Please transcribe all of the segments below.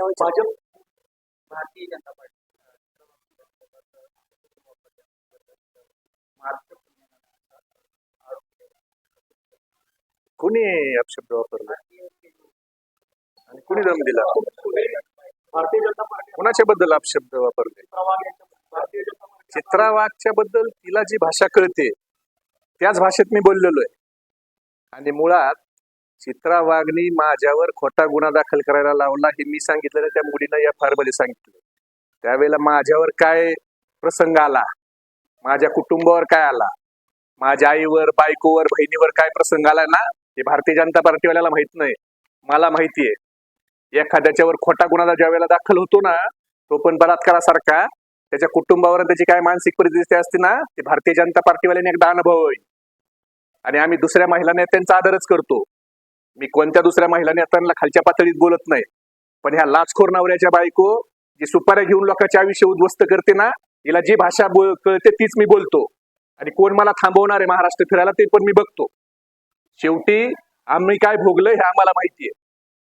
Bhajap Bharatiya Janata party कुणी अपशब्द वापरला? आणि कुणी दम दिला? भारतीय जनता पार्टी. कुणाच्या बद्दल अपशब्द वापरले? प्रवाह यांच्या भारतीय जनता पार्टी चित्रा वाघच्या बद्दल तिला जी भाषा कळते त्याच भाषेत मी बोललेलो आहे. आणि मुळात चित्रा वाघनी माझ्यावर खोटा गुन्हा दाखल करायला लावला हे मी सांगितलेलं त्या मुलीनं या फार सांगितलं. त्यावेळेला माझ्यावर काय प्रसंग आला? माझ्या कुटुंबावर काय आला? माझ्या आईवर बायकोवर बहिणीवर काय प्रसंग आला ना? हे भारतीय जनता पार्टीवाल्याला माहीत नाही. मला माहिती आहे. एखाद्याच्यावर खोटा गुन्हा ज्या वेळेला दाखल होतो ना तो पण बलात्कारासारखा. त्याच्या कुटुंबावर त्याची काय मानसिक परिस्थिती असते ना ते भारतीय जनता पार्टीवाल्याने एकदा अनुभव होईल. आणि आम्ही दुसऱ्या महिला नेत्यांचा आदरच करतो. मी कोणत्या दुसऱ्या महिला नेत्यांना खालच्या पातळीत बोलत नाही. पण ह्या लाचखोर नवऱ्याच्या बायको जी सुपाऱ्या घेऊन लोकांच्या आयुष्य उद्ध्वस्त करते ना हिला जी भाषा बोल- कळते तीच मी बोलतो. आणि कोण मला थांबवणार आहे महाराष्ट्र फिरायला ते पण मी बघतो. शेवटी आम्ही काय भोगलं हे आम्हाला माहिती आहे.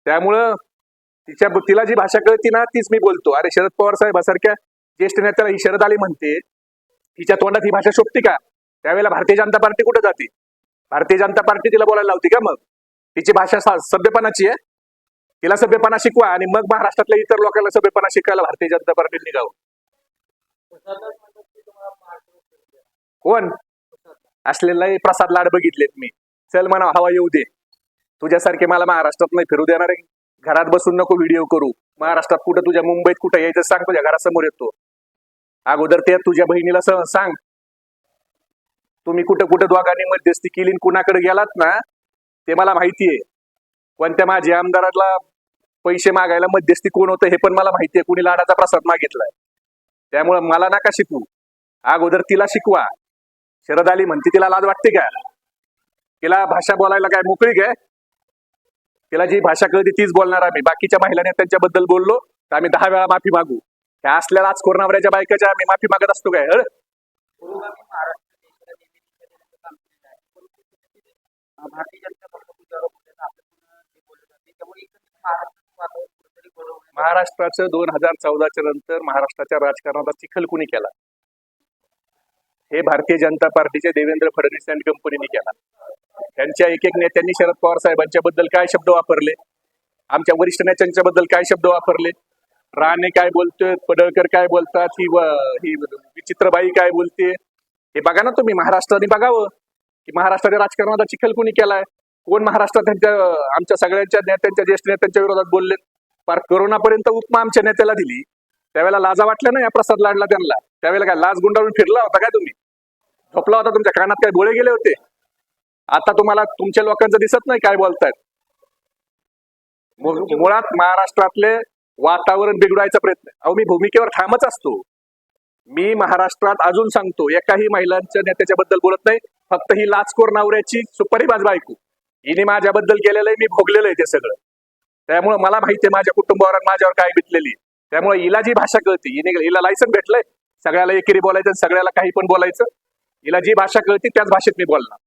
त्यामुळं तिच्या तिला जी भाषा कळती ना तीच मी बोलतो. अरे शरद पवार साहेबासारख्या ज्येष्ठ नेत्याला ही शरद आली म्हणते तिच्या तोंडात ही भाषा शोभते का? त्यावेळेला भारतीय जनता पार्टी कुठे जाते? भारतीय जनता पार्टी तिला बोलायला लावते का मग? तिची भाषा सभ्यपणाची आहे. तिला सभ्यपणा शिकवा आणि मग महाराष्ट्रातल्या इतर लोकांना सभ्यपणा शिकायला भारतीय जनता पार्टीने निघावं. कोण? असलेला प्रसाद लाड बघितलेत मी. चल म्हणा हवा येऊ दे. तुझ्यासारखे मला महाराष्ट्रात नाही फिरू देणार आहे. घरात बसून नको व्हिडिओ करू. महाराष्ट्रात कुठं तुझ्या मुंबईत कुठं यायचं सांग तुझ्या घरासमोर येतो. अगोदर ते तुझ्या बहिणीला सांग. तुम्ही कुठं कुठं दोघांनी मध्यस्थी केली कुणाकडे गेलात ना ते मला माहिती आहे. त्या माझ्या आमदाराला पैसे मागायला मध्यस्थी कोण होतं हे पण मला माहिती आहे. कुणी लाडाचा प्रसाद मागितलाय. त्यामुळं मला नका शिकवू अगोदर तिला शिकवा. शरद आली म्हणते तिला लाज वाटते का? तिला भाषा बोलायला काय मोकळी काय तिला जी भाषा कळते तीच बोलणार आम्ही. बाकीच्या महिला नेत्यांच्याबद्दल बोललो तर आम्ही दहा वेळा माफी मागू. ह्या असल्या आज कोरोनावऱ्याच्या बायकाच्या आम्ही माफी मागत असतो काय? हळ भारतीय जनता महाराष्ट्राचं दोन हजार चौदाच्या नंतर महाराष्ट्राच्या राजकारणाचा चिखल कुणी केला? हे भारतीय जनता पार्टीचे देवेंद्र फडणवीस अँड कंपनीने केला. त्यांच्या एक एक नेत्यांनी शरद पवार साहेबांच्या बद्दल काय शब्द वापरले? आमच्या वरिष्ठ नेत्यांच्या बद्दल काय शब्द वापरले? राणे काय बोलतोय? पडळकर काय बोलतात? ही ही विचित्रबाई काय बोलते? हे बघा ना तुम्ही महाराष्ट्राने बघावं की महाराष्ट्राच्या राजकारणाचा चिखल कुणी केलाय? कोण महाराष्ट्रात त्यांच्या आमच्या सगळ्यांच्या नेत्यांच्या ज्येष्ठ नेत्यांच्या विरोधात बोललेत? फार करोनापर्यंत उपमा आमच्या नेत्याला दिली. त्यावेळेला लाजा वाटल्या ना या प्रसाद लाडला त्यांना. त्यावेळेला काय लाज गुंडाळून फिरला होता काय तुम्ही? झोपला होता तुमच्या कानात काय बोळे गेले होते? आता तुम्हाला तुमच्या लोकांचं दिसत नाही काय बोलतायत? मुळात महाराष्ट्रातले वातावरण बिघडायचा प्रयत्न. अहो मी भूमिकेवर ठामच असतो. मी महाराष्ट्रात अजून सांगतो एकाही महिलांच्या नेत्याच्या बद्दल बोलत नाही. फक्त ही लाचखोर सुपारी सुपारीबाज ऐकू हिने माझ्याबद्दल केलेलं आहे मी भोगलेलं आहे ते सगळं. त्यामुळे मला माहिती आहे माझ्या कुटुंबावर आणि माझ्यावर काय बितलेली. त्यामुळे हिला जी भाषा कळते हिने हिला लायसन भेटलंय. सगळ्याला एकेरी बोलायचं सगळ्याला काही पण बोलायचं. हिला जी भाषा कळते त्याच भाषेत मी बोलणार.